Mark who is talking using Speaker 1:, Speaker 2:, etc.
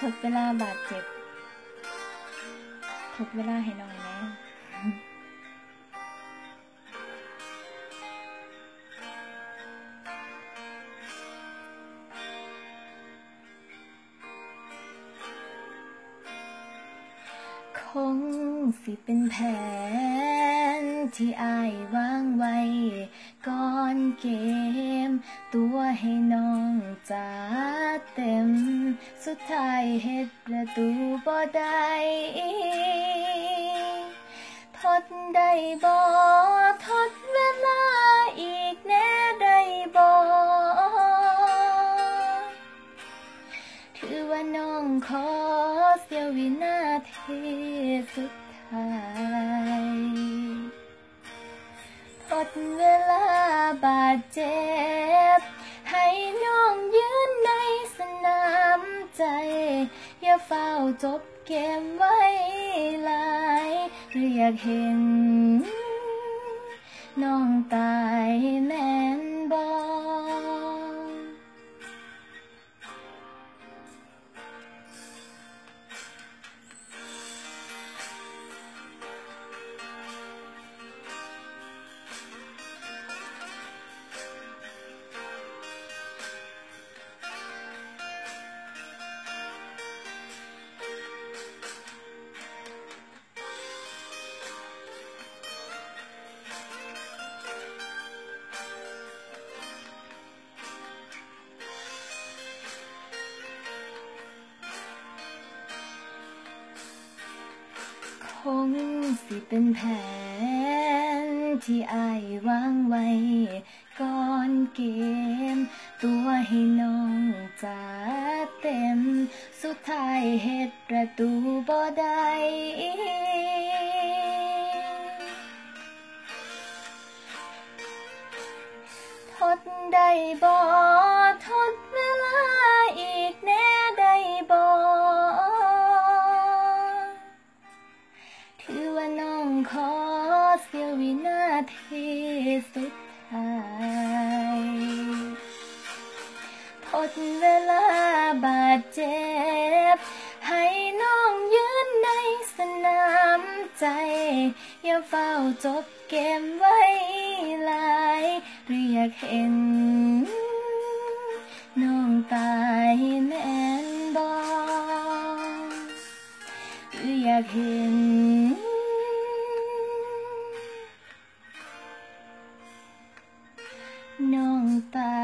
Speaker 1: ทดเวลาบาดเจ็บ ทดเวลาให้น้องแน่คงสิเป็นแผนที่อายวางไว้ก่อนเกม ตัวให้น้องจัดเต็ม สุดท้ายเฮ็ดประตูบ่ได้ทดได้บ่ทดเวลาอีกแน่ได้บ่ถือว่าน้องขอเสียวินาทีสุดท้ายทดเวลา ดเจ็บ ให้น้องยืนในสนามใจ อย่าเฝ้าจบเกมไว้ลายหรืออยากเห็น คงสิเป็นแผน ที่อายวางไว้ ก่อนเกม ตัวให้น้องจัดเต็ม สุดท้ายเฮ็ดประตูบ่ได้ทดได้บ่ วินาทีสุดท้ายทดเวลาบาดเจ็บ ให้น้องยืนในสนามใจ อย่าเฝ้าจบเกมไว้ลายหรืออยากเห็น น้องตายแม่นบอหรืออยากเห็น น้องตา